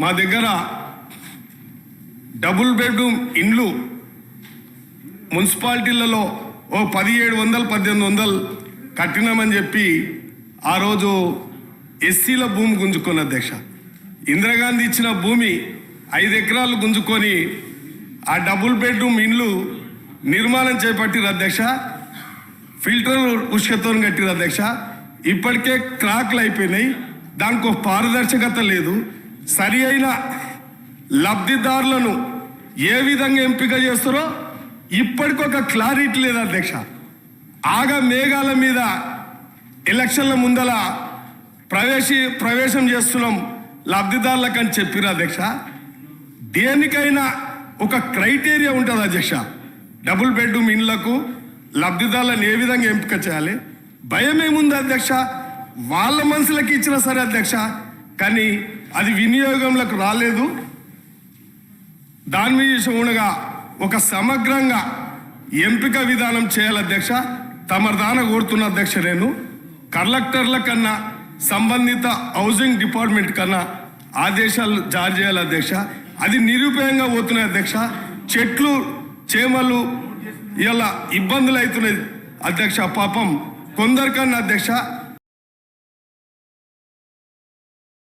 మా దగ్గర double bedroom ఇండ్లు మున్సిపాలిటీలలో ఓ పదిహేడు వందలు పద్దెనిమిది వందలు కట్టినామని చెప్పి ఆ రోజు ఎస్సీల భూమి గుంజుకున్న అధ్యక్ష. ఇందిరాగాంధీ ఇచ్చిన భూమి ఐదు ఎకరాలు గుంజుకొని ఆ డబుల్ బెడ్రూమ్ ఇండ్లు నిర్మాణం చేపట్టిరు అధ్యక్ష. ఫిల్టర్ ఉష్కతో కట్టిరు అధ్యక్ష. ఇప్పటికే క్రాక్లు అయిపోయినాయి. దానికి ఒక పారదర్శకత లేదు. సరి అయిన లబ్ధిదారులను ఏ విధంగా ఎంపిక చేస్తారో ఇప్పటికొక క్లారిటీ లేదు అధ్యక్ష. ఆగ మేఘాల మీద ఎలక్షన్ల ముందల ప్రవేశి ప్రవేశం చేస్తున్నాం లబ్ధిదారులకు అని చెప్పిరు అధ్యక్ష. దేనికైనా ఒక క్రైటీరియా ఉంటుంది అధ్యక్ష. డబుల్ బెడ్రూమ్ ఇండ్లకు లబ్ధిదారులను ఏ విధంగా ఎంపిక చేయాలి? భయం ఏముంది అధ్యక్ష? వాళ్ళ మనసులకు ఇచ్చిన సరే అధ్యక్ష కానీ అది వినియోగంలోకి రాలేదు. దాని మీద ఉండగా ఒక సమగ్రంగా ఎంపిక విధానం చేయాలి అధ్యక్ష. తమర్దాన కోరుతున్న అధ్యక్ష నేను కలెక్టర్ల కన్నా సంబంధిత హౌసింగ్ డిపార్ట్మెంట్ కన్నా ఆదేశాలు జారీ చేయాలి అధ్యక్ష. అది నిరుపయోగంగా పోతున్నాయి అధ్యక్ష. చెట్లు చేమలు ఇలా ఇబ్బందులు అవుతున్నాయి అధ్యక్ష. పాపం కొందరికన్నా అధ్యక్ష